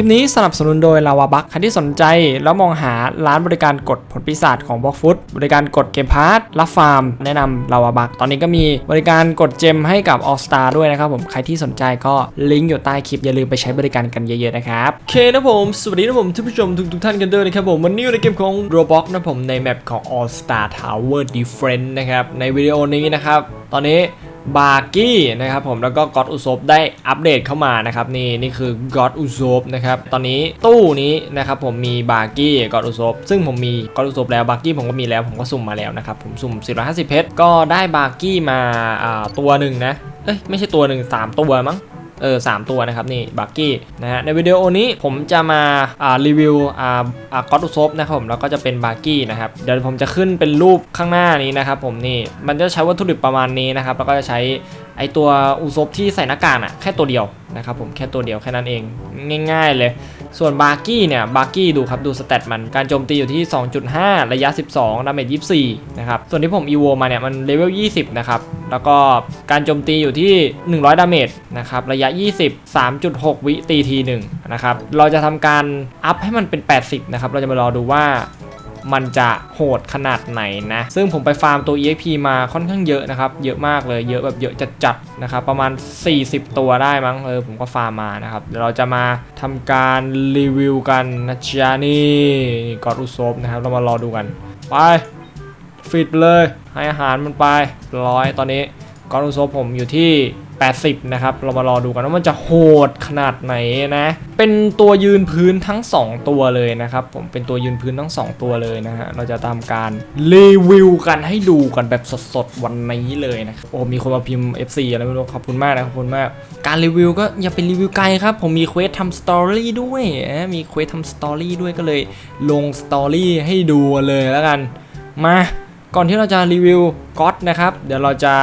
ลิปนี้สนับสนุนโดยลาวาบักใครที่สนใจแล้วมองหาร้านบริการกดผลปีศาจของบล็อกฟุตบริการกดเกมพาร์ทรับฟาร์ม แนะนำลาวาบักตอนนี้ก็มีบริการกดเจมให้กับ All Star ด้วยนะครับผมใครที่สนใจก็ลิงก์อยู่ใต้คลิปอย่าลืมไปใช้บริการกันเยอะๆนะครับโอเคนะผม สวัสดีนะผมท่านผู้ชมทุกทุกๆท่านกันด้วยนะครับผมวันนี้อยู่ในเกมของ Roblox นะผมในแมปของ All Star Tower Defense นะครับในวิดีโอนี้นะครับตอนนี้ บาร์กี้นะครับผมแล้วก็ก็อดอุซบได้อัปเดตเข้ามานะครับนี่นี่คือก็อดอุซบนะครับตอนนี้ตู้นี้นะครับผมมีบาร์กี้ก็อดอุซบซึ่งผมมีก็อดอุซบแล้วบาร์กี้ผมก็มีแล้วผมก็สุ่มมาแล้วนะครับผมสุ่ม 450 เพชรก็ได้บาร์กี้มาอ่าตัวหนึ่งนะเอ้ยไม่ใช่ตัวหนึ่งสามตัวมั้ง เออสามตัวนะครับนี่บักกี้นะฮะในวิดีโอนี้ผมจะมาอ่ารีวิวอ่าอ่าก็อดอุซบนะครับผมแล้วก็จะเป็นบักกี้นะครับเดี๋ยวผมจะขึ้นเป็นรูปข้างหน้านี้นะครับผมนี่มันจะใช้วัตถุดิบประมาณนี้นะครับแล้วก็จะใช้ไอตัวอุซบที่ใส่หน้ากากอะแค่ตัวเดียวนะครับผมแค่ตัวเดียวแค่นั้นเองง่าย ๆเลย ส่วนบาร์กี้เนี่ยบาร์กี้ดูครับดูสเตตมันการโจมตีอยู่ที่ 2.5 ระยะ 12ดาเมจ24 นะครับ ส่วนที่ผมอีโวมาเนี่ยมันเลเวล 20 นะครับ แล้วก็การโจมตีอยู่ที่ 100 ดาเมจนะครับ ระยะ 20 3.6 วิตีทีหนึ่งนะครับ เราจะทำการอัพให้มันเป็น 80 นะครับ เราจะมารอดูว่า มันจะโหดขนาดไหนนะ ซึ่งผมไปฟาร์มตัว EXP มาค่อนข้างเยอะนะครับ เยอะมากเลย เยอะแบบเยอะจัดๆนะครับ ประมาณ 40 ตัวได้มั้ง เออ ผมก็ฟาร์มมานะครับ เดี๋ยวเราจะมาทำการรีวิวกันนะจ๊ะนี่กอดอุซบนะครับ เรามารอดูกัน ไป ฟิตเลย ให้อาหารมันไปร้อย ตอนนี้กอดอุซบผมอยู่ที่ 80 นะครับ เรามารอดูกันว่ามันจะโหดขนาดไหนนะ เป็นตัวยืนพื้นทั้ง 2 ตัวเลยนะครับ ผมเป็นตัวยืนพื้นทั้ง 2 ตัวเลยนะฮะ เราจะทำการรีวิวกันให้ดูกันแบบสดๆ วันนี้เลยนะครับ โอ้ มีคนมาพิมพ์ FC อะไรไม่รู้ ขอบคุณมากนะ ขอบคุณมาก การรีวิวก็อย่าไปรีวิวไกลครับ ผมมีเควสทำสตอรี่ด้วย มีเควสทำสตอรี่ด้วยก็เลยลงสตอรี่ให้ดูเลยแล้วกัน มา ก่อนที่เราจะรีวิวก็อดนะครับ เดี๋ยวเราจะ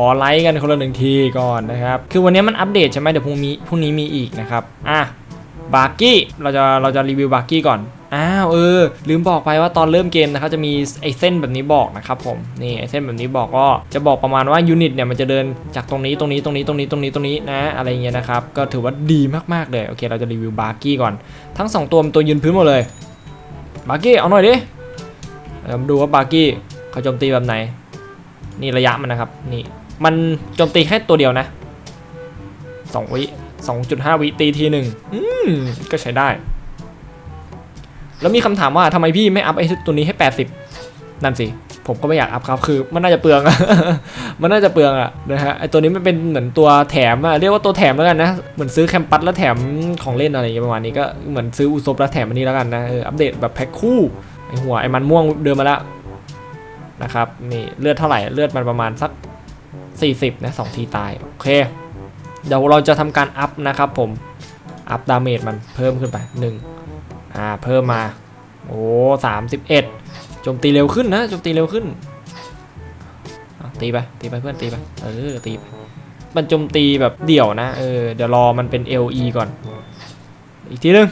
อไลค์กันคนละหนึ่งทีก่อนนะครับ คือวันนี้มันอัปเดตใช่ไหมเดี๋ยวพรุ่งนี้พรุ่งนี้มีอีกนะครับ อะบาร์กี้เราจะเราจะรีวิวบาร์กี้ก่อนอ้าวเออลืมบอกไปว่าตอนเริ่มเกมนะครับจะมีไอเส้นแบบนี้บอกนะครับผมนี่ไอเส้นแบบนี้บอกก็จะบอกประมาณว่ายูนิตเนี่ยมันจะเดินจากตรงนี้ตรงนี้ตรงนี้ตรงนี้ตรงนี้ตรงนี้นะอะไรเงี้ยนะครับก็ถือว่าดีมากๆเลยโอเคเราจะรีวิวบาร์กี้ก่อน ทั้งสองตัวเป็นตัวยืนพื้นหมดเลยบาร์กี้เอาหน่อยดิเดี๋ยวมาดูว่าบาร์กี้เขาโจมตีแบบไหน นี่ระยะมันนะครับนี่ มันโจมตีแค่ตัวเดียวนะสองวิสองจุดห้าวิตีทีหนึ่งอืมก็ใช้ได้ แล้วมีคำถามว่าทำไมพี่ไม่อัพไอ้ตัวนี้ให้80นั่นสิ ผมก็ไม่อยากอัพครับ คือมันน่าจะเปลือง มันน่าจะเปลืองอะนะฮะ ไอตัวนี้มันเป็นเหมือนตัวแถมอะเรียกว่าตัวแถมแล้วกันนะ เหมือนซื้อแคมปัสแล้วแถมของเล่นอะไรอย่างเงี้ยประมาณนี้ก็เหมือนซื้ออุซบแล้วแถมอันนี้แล้วกันนะเอออัปเดตแบบแพ็คคู่ ไอหัวไอมันม่วงเดินมาแล้วนะครับ นี่เลือดเท่าไหร่ เลือดมันประมาณสัก 40นะ2ทีตายโอเค เดี๋ยวเราจะทำการอัพนะครับผม อัพดาเมจมันเพิ่มขึ้นไป1อ่าเพิ่มมาโอ้สามสิบเอ็ดโจมตีเร็วขึ้นนะโจมตีเร็วขึ้นตีไปตีไปเพื่อนตีไปเออตีไปมันโจมตีแบบเดี่ยวนะเออเดี๋ยวรอมันเป็น LE ก่อน อีกทีหนึง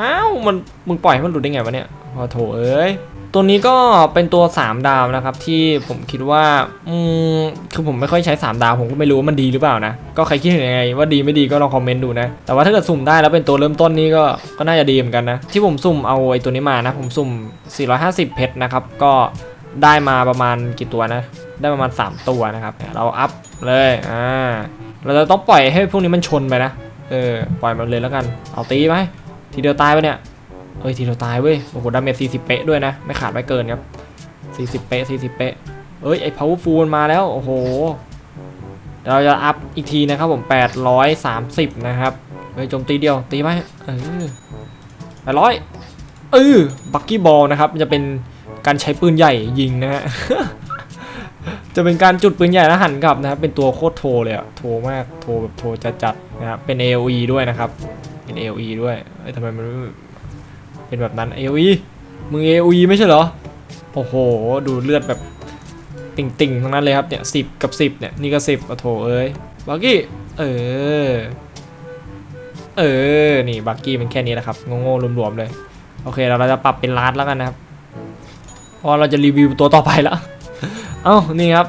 อ้าวมันมึงปล่อยให้มันหลุดได้ไงวะเนี่ยพอโถเอ้ย ตัวนี้ก็เป็นตัว 3 ดาวนะครับ ที่ผมคิดว่าอืมคือผมไม่ค่อยใช้ 3 ดาวผมก็ไม่รู้ว่ามันดีหรือเปล่านะ ก็ใครคิดเห็นยังไงว่าดีไม่ดีก็ลองคอมเมนต์ดูนะ แต่ว่าถ้าเกิดสุ่มได้แล้วเป็นตัวเริ่มต้นนี่ก็ก็น่าจะดีเหมือนกันนะ ที่ผมสุ่มเอาไอ้ตัวนี้มานะ ผมสุ่ม 450 เพชรนะครับ ก็ได้มาประมาณกี่ตัวนะ ได้ประมาณ 3 ตัวนะครับ เราอัพเลยอ่าเราจะต้องปล่อยให้พวกนี้มันชนไปนะเออปล่อยมันเลยแล้วกัน เอาตีไหมทีเดียวตายไปเนี่ย เอ้ยทีเราตายเว้ยโอ้โหดาเมจ40 เป๊ะด้วยนะ ไม่ขาดไม่เกินครับ 40 เป๊ะ 40 เป๊ะ เอ้ยไอ้ powerful มันมาแล้ว โอ้โห เราจะอัพอีกทีนะครับผม 830 นะครับ เฮ้ยโจมตีเดียว ตีไหมเออ800เออบักกี้บอลนะครับ จะเป็นการใช้ปืนใหญ่ยิงนะฮะ จะเป็นการจุดปืนใหญ่แล้วหันกลับนะครับ เป็นตัวโคตรโทเลยอะโทมาก โทแบบโทรจัดๆนะครับ เป็น AOE ด้วยนะครับ เป็น AOE ด้วย เอ้ยทำไมมัน เป็นแบบนั้น AOE มึง AOE ไม่ใช่เหรอ โอ้โห ดูเลือดแบบ ติ่งๆทั้งนั้นเลยครับเนี่ยสิกับ10เนี่ยนี่ก็10โอ้โถเอ้ยบักกี้เออ เออ นี่บักกี้มันแค่นี้แหละครับโง่ๆรวมๆเลย โอเคเราจะปรับเป็นลาดแล้วกันนะครับพราะเราจะรีวิวตัวต่อไปแล้ว เอ้า นี่ครับ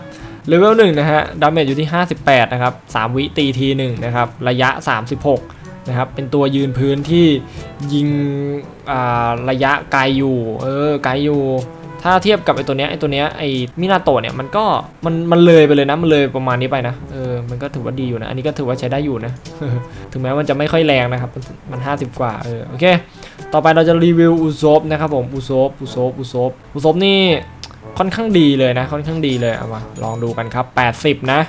เลเวลหนึ่งนะฮะ ดาเมจอยู่ที่ 58 นะครับ 3 วิตีทีหนึ่งนะครับ ระยะ 36 นะครับเป็นตัวยืนพื้นที่ยิงระยะไกลอยู่เออไกลอยู่ถ้าเทียบกับไอตัวเนี้ยไอตัวเนี้ยไอมินาโตะเนี่ยมันก็มันมันเลยไปเลยนะมันเลยประมาณนี้ไปนะเออมันก็ถือว่าดีอยู่นะ อันนี้ก็ถือว่าใช้ได้อยู่นะถึงแม้มันจะไม่ค่อยแรงนะครับ มันมัน50 กว่าเออโอเค ต่อไปเราจะรีวิวอุซบนะครับผมอุซบอุซบอุซบอุซบนี่ค่อนข้างดีเลยนะ ค่อนข้างดีเลยเอามาลองดูกันครับ 80 นะ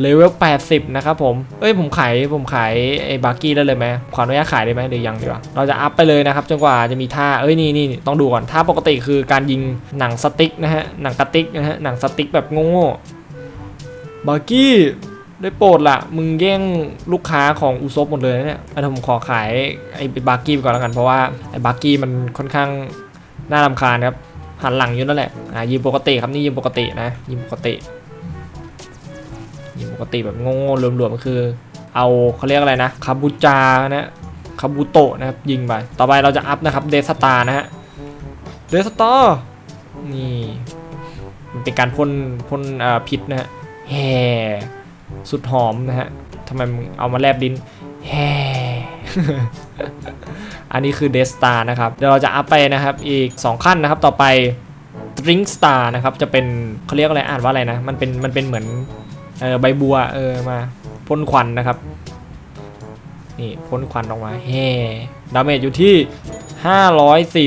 เลเวล80 นะครับผม เอ้ยผมขายผมขายไอ้บาร์กี้ได้เลยไหมขออนุญาตขายได้ไหมหรือยังดีวะเราจะอัพไปเลยนะครับจนกว่าจะมีท่า เอ้ยนี่นี่ต้องดูก่อน ท่าปกติคือการยิงหนังสติ๊กนะฮะ หนังกระติกนะฮะ หนังสติ๊กแบบโง่ๆบาร์กี้ได้โปรดละมึงแย่งลูกค้าของอุซบหมดเลยนะเนี่ยอันผมขอขายไอ้บาร์กี้ไปก่อนแล้วกัน เพราะว่าไอ้บาร์กี้มันค่อนข้างน่ารำคาญครับหันหลังอยู่นั่นแหละอ่ายิงปกติครับนี่ยิงปกตินะยิงปกติ ปกติแบบโง่ๆรวมๆก็คือ เอาเขาเรียกอะไรนะคาบูจานะคาบูโตะนะครับยิงไป ต่อไปเราจะอัพนะครับเดสตานะฮะเดสตานี่มันเป็นการพ่นพ่นอ่อพิษนะฮะแฮ่สุดหอมนะฮะทำไมมึงเอามาแลบดินแฮ่อันนี้คือเดสตานะครับ เดี๋ยวเราจะอัพไปนะครับอีก 2 ขั้นนะครับต่อไป Drink Star นะครับจะเป็นเขาเรียกอะไรอ่านว่าอะไรนะ มันเป็นมันเป็นเหมือน เออใบบัวเออมาพ่นควันนะครับ นี่พ่นควันออกมาเฮ้ดาเมจอยู่ที่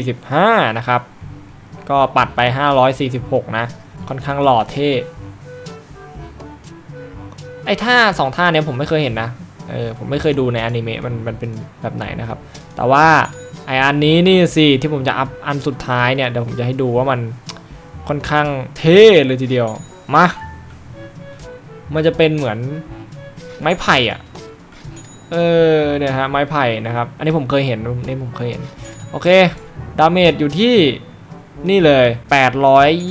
545 นะครับ ก็ปัดไป 546 นะ ค่อนข้างหล่อเท่ไอ้ท่าสองท่าเนี้ยผมไม่เคยเห็นนะ เออผมไม่เคยดูในอนิเมะมันมันเป็นแบบไหนนะครับ แต่ว่าไออันนี้นี่สิที่ผมจะอัพอันสุดท้ายเนี่ยเดี๋ยวผมจะให้ดูว่ามันค่อนข้างเท่เลยทีเดียว มา มันจะเป็นเหมือนไม้ไผ่อะเออเนี่ยฮะไม้ไผ่นะครับ อันนี้ผมเคยเห็นนี่ผมเคยเห็น โอเค ดาเมจอยู่ที่นี่เลย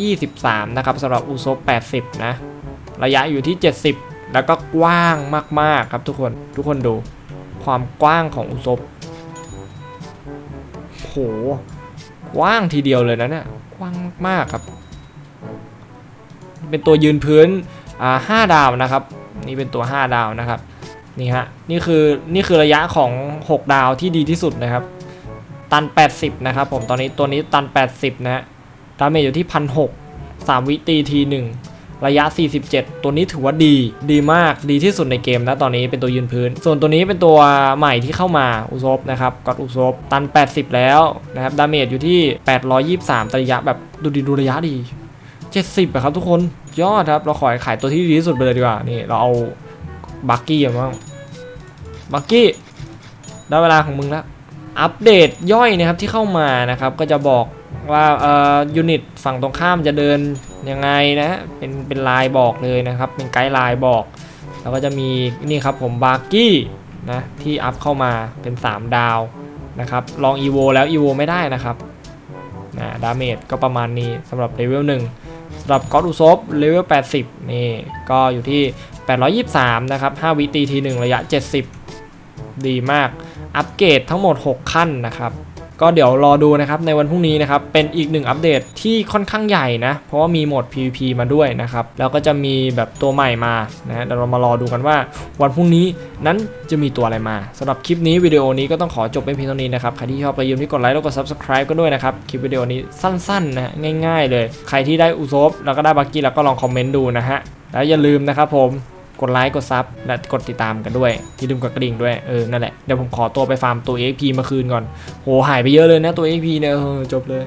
823 นะครับสำหรับอุซบ80 นะ ระยะอยู่ที่ 70 แล้วก็กว้างมาก ๆ ครับทุกคน ทุกคนดู ความกว้างของอุซบโห กว้างทีเดียวเลยนะเนี่ย กว้างมากครับ เป็นตัวยืนพื้น ห้าดาวนะครับ นี่เป็นตัว 5 ดาวนะครับนี่ฮะนี่คือนี่คือระยะของ 6 ดาวที่ดีที่สุดนะครับ ตัน 80 นะครับ ผมตอนนี้ตัวนี้ตัน 80 นะฮะดาเมจอยู่ที่พันหกสามวิตีทีหนึ่งระยะ 47 ตัวนี้ถือว่าดี ดีมาก ดีที่สุดในเกมนะ ตอนนี้เป็นตัวยืนพื้น ส่วนตัวนี้เป็นตัวใหม่ที่เข้ามาอุซบนะครับกอดอุซบตัน 80 แล้วนะครับ ดาเมจอยู่ที่ 823แต่ระยะแบบดูดีดูระยะดี 70อะครับทุกคน ยอดครับ เราขอให้ขายตัวที่ดีที่สุดไปเลยดีกว่า นี่ เราเอาบักกี้มาบ้างบักกี้ได้เวลาของมึงแล้ว อัปเดตย่อยนะครับที่เข้ามานะครับ ก็จะบอกว่าเอ่อยูนิตฝั่งตรงข้ามจะเดินยังไงนะ เป็นเป็นลายบอกเลยนะครับ เป็นไกด์ไลน์บอก แล้วก็จะมีนี่ครับผมบาร์กี้นะที่อัพเข้ามาเป็น 3 ดาวนะครับ ลอง EVO แล้ว EVO ไม่ได้นะครับนะดาเมจก็ประมาณนี้สำหรับเลเวล1 สำหรับกอดอุซบเลเวล 80 นี่ ก็อยู่ที่ 823 นะครับ 5 วิตีที1ระยะ 70 ดีมาก อัปเกรดทั้งหมด 6 ขั้นนะครับ ก็เดี๋ยวรอดูนะครับในวันพรุ่งนี้นะครับเป็นอีกหนึ่งอัปเดตที่ค่อนข้างใหญ่นะ เพราะว่ามีโหมด PVP มาด้วยนะครับ แล้วก็จะมีแบบตัวใหม่มานะเดี๋ยวเรามารอดูกันว่า วันพรุ่งนี้นั้นจะมีตัวอะไรมาสำหรับคลิปนี้วิดีโอนี้ก็ต้องขอจบเป็นเพียงเท่านี้นะครับใครที่ชอบก็อย่าลืมที่กดไลค์แล้วก็ Subscribe ก็ด้วยนะครับคลิปวิดีโอนี้สั้นๆนะง่าย ๆ เลย ใครที่ได้อุซบแล้วก็ได้บักกี้แล้วก็ลองคอมเมนต์ดูนะฮะแล้วอย่าลืมนะครับผม กดไลค์กดซับและกดติดตามกันด้วยอย่าลืมกดกระดิ่งด้วยเออนั่นแหละเดี๋ยวผมขอตัวไปฟาร์มตัว XP มาคืนก่อนโหหายไปเยอะเลยนะตัว XP เนี่ยจบเลย